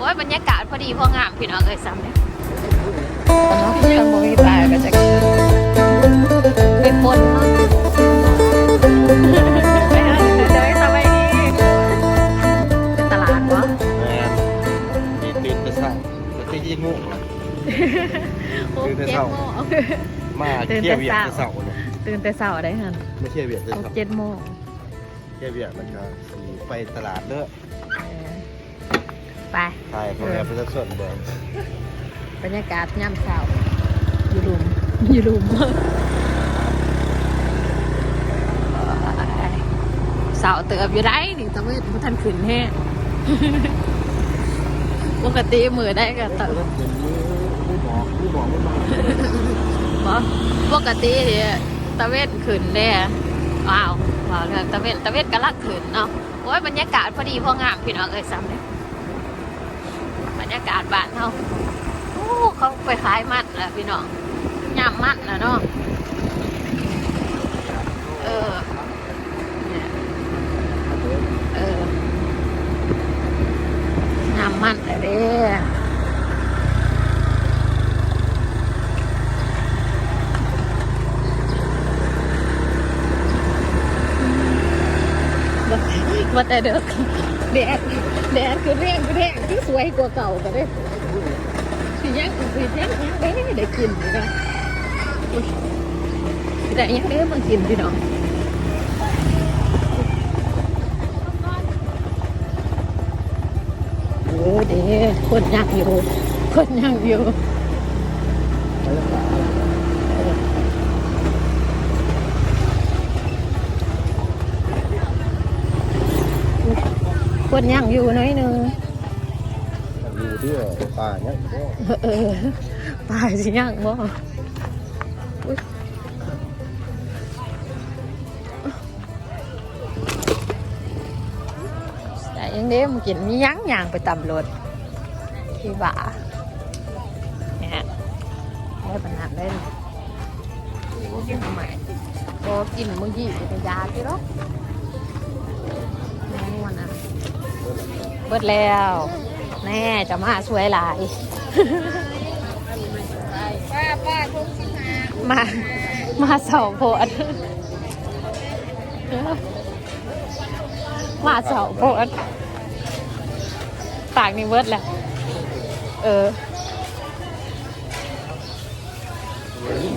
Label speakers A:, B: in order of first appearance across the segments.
A: โอ้ยบรรยากาศพอดีพองามพี่น้องเอ้ยซ้ำเนี่ยตอนนั้นพี่ยังบ่มีปลาก็จะไปปนเนาะไปหาเดี๋ยวสบายดีเป็นตลาดวะ
B: แม่นมีตื่นแต่เช้าแต่ที่ยี่งูนะ
A: โอ้
B: ตื่นแต่
A: เจ็ด
B: เช้า
A: โมง
B: มา
A: ตื่นแต่
B: เที่ยวเวียด
A: เช้า
B: แต่เช้าเนี่ย
A: ตื่นแต่เช้าได้หัน
B: ไม่เที่ยวเวียดแต่
A: เอา
B: เช้า
A: เจ็ดโมง
B: เที่ยวเวียดแล้วก็สิไปตลาดเด้อ
A: เออ ไป
B: ใช่พ่อแม่ประชาชนเบิ่ง
A: บรรยากาศย่ำเช้าอยู่รุมอยู่รุมเสาเติบอยู่ได้นี่แต่ว่าบ่ทันขึ้นแห้ปกติมือได้ก็ตะ
B: ไม่บอกไม่บอกไม่บอก
A: บ่ปกติเนี่ยตะเวนขึ้นแน่ว้าวว้าวเรื่องตะเวนตะเวนกำลังขึ้นเนาะโอ้ยบรรยากาศพอดีพองามพี่น้องเอ้ยซ้ำเนี่ย ยากาศบ้านเฮาโอ้เขาไปขายมันแล้วพี่น้องยามมันแล้วเนาะเออเนี่ยเออยามมันแล้วเด้ว่าแต่เด็กแดด แดดคือแรงคือแรงที่สวยกว่าเก่าก็ได้สิยังสิยังยังได้ได้กินอยู่นะอุ๊ยแต่ยังได้มากินพี่น้องโอ้เด้คนยังอยู่คนยังอยู่ คนยังอยู่หน้อยนึง
B: อยู่ที่ป่าเนี่ย
A: เออตาสิยังบ่ยแต่ยังเด้มกินมียังยางไปตำรถที่บ่าเนี่ยได้ปัญหาได้เลยโอ้กินทำไมก็กินมื่อกี้เป็นยาที่รถแเบิดแล้ว แน่จะมาสวยหลาย
C: ป้าป้าคงสิหา
A: มา มาเสาโพดมาเสาโพดปากนี่เวิร์ดแหละเออ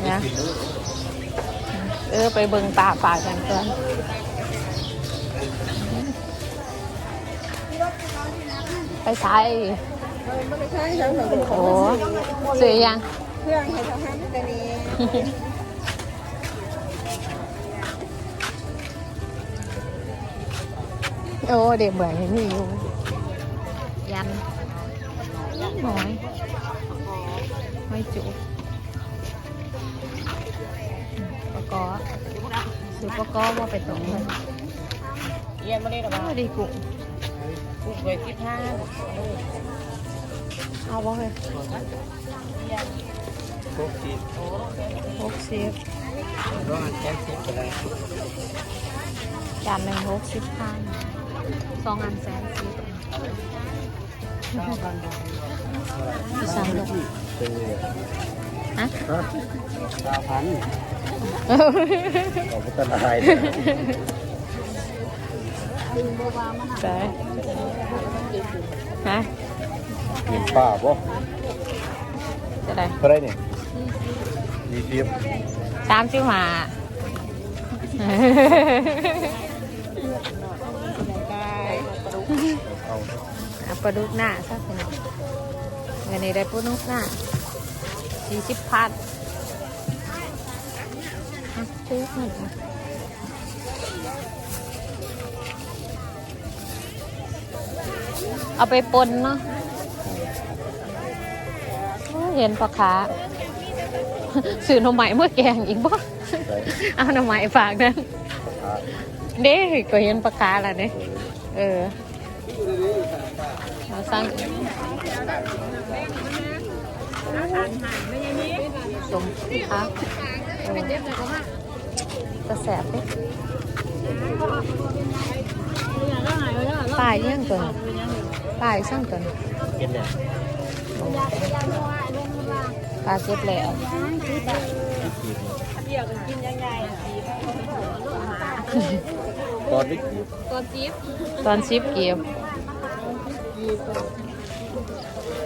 A: นะเออ ไปเบิงตาปากกันก่อน ไปใช้
C: เออไม่ได้ใช่ฉันเหมือนกัน
A: โอ้ซื้อยัง
C: เครื่องให้ทหารแต่นี้
A: โอ้เด็กเบื่อเห็นนี่อยู่ยันหน่อยไม่จุปะกอสุปะกอว่าไปตรงเลย
C: เยี่ยมมาเลยหรอ
A: โอ้ดีกุ้ง
C: ปลูกไว้ที่ห้า
A: เอาบ่เลย
B: พวกที่
A: หกสิบ
B: ร้อนแก้สิบไปเลย
A: จานหนึ่งหกสิบพันสองอันแสนสิบพี่สามดอก
B: เป็นไง
A: ฮะ
B: ฮะดาวพันของพัฒนาไทย
A: ใช่ฮะ
B: เห็นป้าบ่
A: จะได้
B: เท่าไรเนี่ยยี่สิบ
A: สามสิบห้า
B: เอา
A: เอาปลาดุกหน้าสักหน่อยเงินนี้ได้ปลาดุกหน้าสี่สิบพันอะซื้อหน่อยนะ เอาไปปนเนาะโอ้เห็นปลาขาซื้อหน่อไม้เมื่อแกงอีกบ่
B: ใส่
A: เอาหน่อไม้ฝากนั่น
B: ขา
A: เด้ก็เห็นปลาขาแล้วเนี่ยเออเราสร้างสมค่ะเออกระแสบเด้ป้ายยังตัวนี้ ป้ายช่างตัวนี้
B: ก็บเนี่ย
A: ปลาเก็บแล้ว
B: ตอนนี้กี่
A: ตอนชิปเก็บ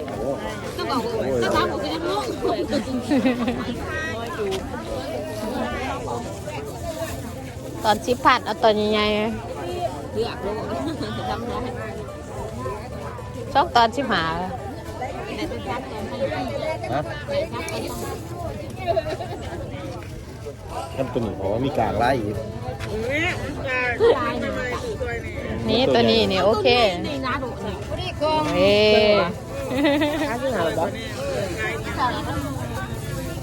B: โอ้โห
A: ตอนชิปผัดเอาตอนใหญ่ๆ ชอบตอนชิปหา
B: ฮะทำตัวนี้เพราะว่ามีกลางไล่อีก
A: นี่ตัวนี้นี่โอเคเอ้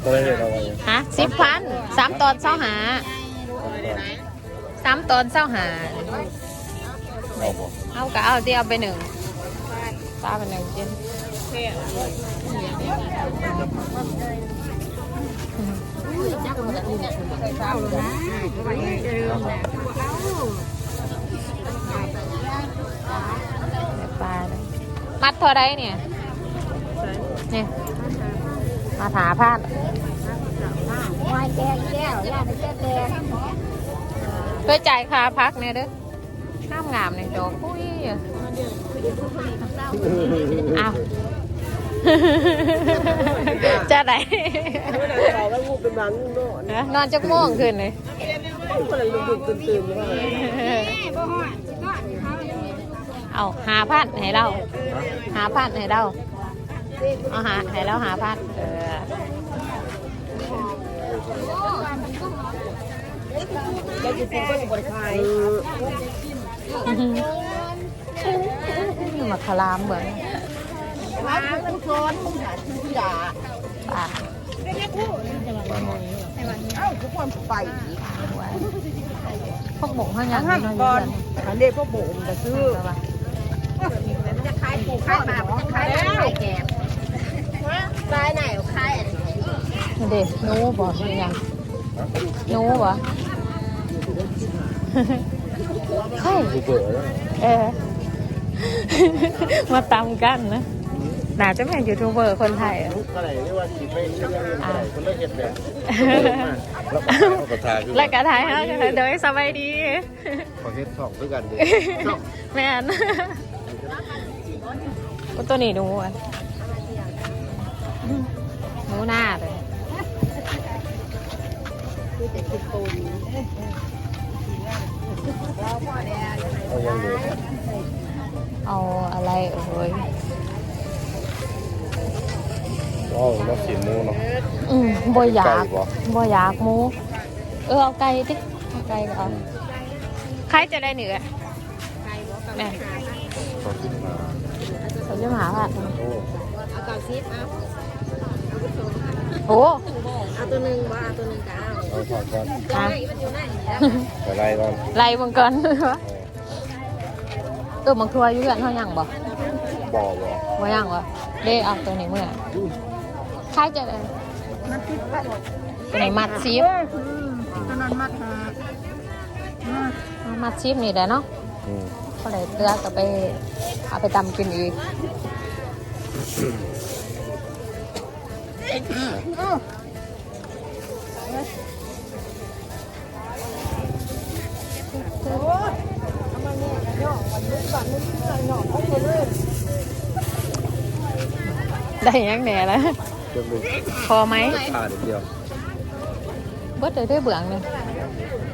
B: ตัวอะไรเนี่ยเราไว้
A: ฮะสิบพันสามตอนเศร้าหาสามตอนเศร้าหา
B: เอาบ่
A: เอาก็เอาที่เอาไปหนึ่ง ป้าไปหนึ่งกินปลาเลยมัดเท่าไรเนี่ยเนี่ยมาถาพาด
C: วายแก้แก้วย่าไปแก้แก้ว
A: เคยจ่ายค่าพักเนี่ยเด้อข้ามงามเนี่ยดอกปุ้ย อะอ้าวจะไหน
C: แล้วงูเป็นบางงูโน่น
A: นะนอนจักโม่วงขึ้นเลย
C: ก็เลยลุกตื่นตื่นอยู่ว่า
A: เอาหาพัดให้เรา หาพัดให้เราเอาหาให้เราหาพัดเออ
C: แล้วจริงๆก็บริคาย
A: มาคลามเบิ่ง
C: มาทุกคนที่ด่า
A: ป่า
C: เอ้าทุกคนไป
A: พวกหมกห้างย่าง
C: ห้าม
A: นี้
C: ก่อ
A: น
C: อันนี้พวกโบมจะซื้อ
D: มันจะคลายปูคลายปลาจะคลายคลายแกบคลายไหนคลายอะไร
A: นี่เด็หนูบ่หรือยังนูบ่เฮ้ย
B: ดูเบื่อแล้ว
A: เออ มาตำกันนะน่าจะเป็นยูทูบเบอร์คนไทยอะ
B: ทุกอะไรเรียกว่าสิไม่ใช่เรื่องอะไรคนละเห็ดแบบแล้วก็กระทาคือ
A: แล้วก็ถ่ายให้โดยสบายดี
B: ขอเห็ดสองด้วยกันเลย
A: แม่นก็ตัวนี้ดูอะหนูหน้าเลย
B: เอายังเดือด
A: เอาอะไรโอ้ย
B: เอาแล้วสีมูเนาะ
A: อืมบ่อยาก
B: ไก่บ่
A: บ่อยากหมู เออเอาไก่ดิเอาไก่ก็เอาใครจะได้เหนือแม่
B: ขอขึ้นมา
A: เขาจะมาหาผัด
B: โอ้
D: เอาเก่าซิปเอา
A: โอ้
D: เอาตัวหนึ่งว่าเอาตัวหนึ่งก็เอา
B: เอาถอดก่อน
D: ตัวไหนมันอยู่ไหนแล้ว
B: ไปไล่ก่อน
A: ไล่มังกรเออมังทัวอยู่กันเท่ายังบ่
B: บ่อบ่
A: บ่ยังบ่เด้เอาตัวนี้เมื่อใครจะได้
C: มันติดไป
A: ตัวนี้มัดซีฟ
C: ตอนนั้นมัดหา
A: เอามัดซีฟนี่แหละเนาะ
B: อืม
A: ก็เลยเลือกก็ไปเอาไปตำกินอีก ได้ยังแหน่แล้ว
B: จนเป็น
A: พอไหม
B: ขาดเดียว
A: เบิดเลยได้เบื่องหนึง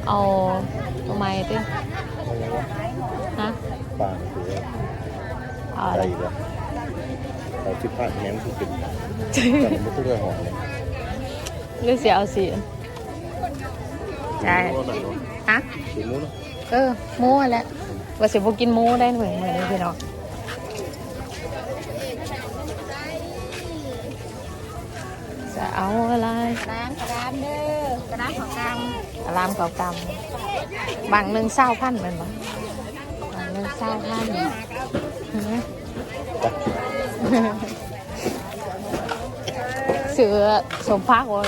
A: เอาเอาไม้ดิ
B: เอายังวะ
A: ฮะ
B: ปางถือว่า
A: เอา
B: อะ
A: อะไรไร
B: อีกแล้วเอาสิบห้าแม้มคือเป็นแต่ไม่ต้องเรื่องหอมเลย
A: หรือเสียเอาสีใช่
B: ว่ามันเนาะ
A: ฮะ
B: สีมูเนาะ
A: เออหมูแหละว่าสิบกินหมูได้เหมือนเหมือนพี่น้องจะเอาอะไร
D: ล้างกระดานเด้อกระดานของกลาง
A: อารามเก่ากำบางหนึ่งเศร้าพันเป็นบ่บางหนึ่งเศร้าพันเห็นไหมเสือสมพักว่า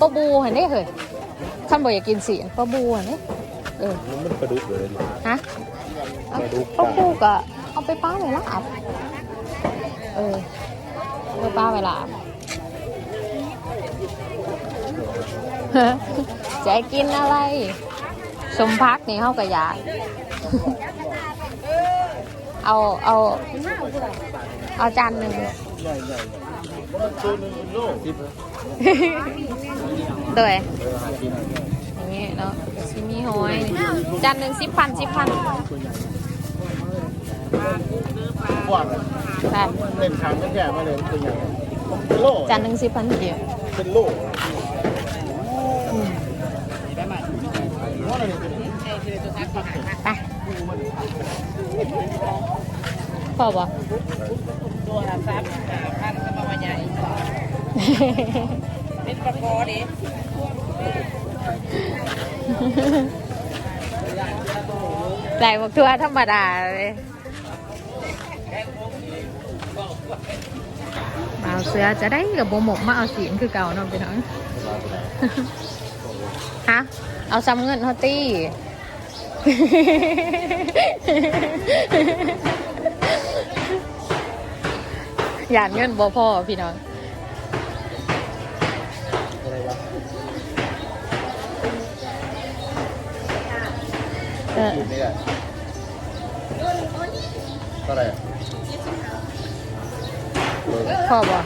A: ปลาบูเห็นได้เหรอท่านบอกอยากกินเสียงปลาบูเห็นได้ เออ
B: มันมันกระดุกเลย
A: ฮะ
B: กระดุก
A: ปลาบูก็เอาไปป้าเลยละอับเออเพื่อป้าเวลาจะกินอะไร สมพักนี่เข้ากับยาเอาเอาเอาจานหนึ่ง
B: ใหญ่ใหญ่มันตัวหนึ่งโลสิบ
A: ด้วย
B: เออหากิน
A: อย่างนี้เนาะ ชิมีหอยจานหนึ่งสิบพันสิบพัน
B: กว้าง
A: แบบ
B: เล่นทางแค่มาเลยตัวใหญ่โล
A: จานหนึ่งสิบพันเดียว
B: เป็นโล
A: อืม
B: ว่าอะไรเนี่ย
A: ไปพอบ่
D: ตัวละสามพันก็มาว่าใหญ่เป็นประกอดิ
A: ใส่บักทัวธรรมดาเลยมาเอาเสื้อจะได้กับโบหมกมาเอาสีนคือเก่าเนาะพี่น้องฮะเอาซ้ำเงินเขาตี้อยากเงินบ่พอพี่น้อง
B: อะไรวะ
A: เออ
B: กินไม่ได้เท่าไหร่
A: พอบ่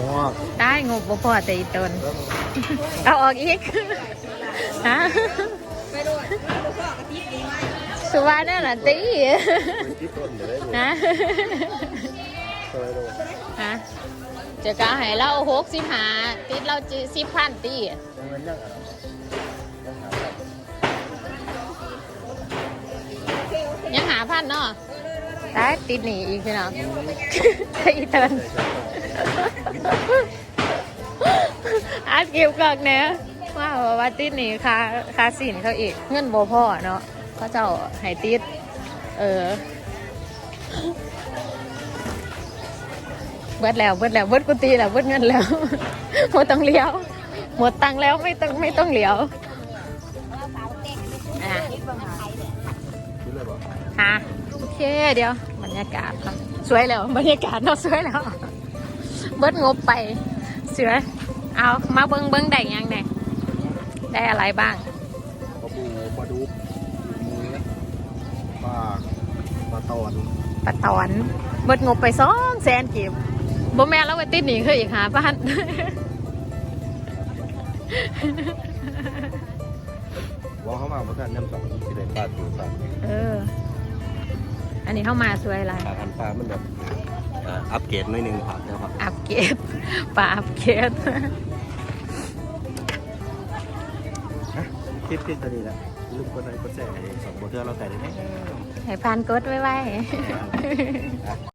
B: มอก
A: ได้งบบ่พอแต่อีตนเอาออกอีก ฮะสุวรรณนั่นน่ะตี
B: ที่ต้นเดี๋ยวได้ดู
A: ฮะ
B: เท่าไหร่ดู
A: ฮะจะกะให้เราหกสิบหาติดเราจีสิบพันตี
B: ยังเงินยังอะ
A: พันเนาะได้ติดหนีอีกพี่น้องอีเตินอาเก็บกอกเนี้ยว่าว่าติดหนีคาคาสินเขาอีก เงินบ่พ่อเนาะเขาเจ้าให้ติด เออ เบิดแล้วเบิดแล้วเบิดกุฏิแล้วเบิดเงินแล้วหมดต้องเลี้ยว หมดตังค์แล้วไม่ต้องไม่ต้องเหลียว ฮะโอเคเดี๋ยวบรรยากาศครับสวยแล้วบรรยากาศเนาะสวยแล้ว เบิดงบไปเสือเอามาเบิ้งเบิ้งได้ยังไงได้อะไรบ้าง
B: ปลาบูปลาดุกหมูปลาปลาตอน
A: ปะตอนเบิดงบไปสองแสนกีบบ่แม่นแล้วไปติดหนีคืออีกหาพัน
B: ว่าเขามาเมื่อกันน้ำสองที่ได้ปลาตูปลา
A: เออ อันนี้เข้ามาสวยอะไร
B: ปลาพันปลามันแบบอ่าอัปเกรดหน่อยหนึงครับเดี๋ยวครับ
A: อัปเกรดปลาอัปเกรด
B: คลิปคลิปตัวนี้แหละลูกคนใดก็แส่สองโบเทอร์เราใส่ได้ไหม
A: ให้พานกดไว้ไว้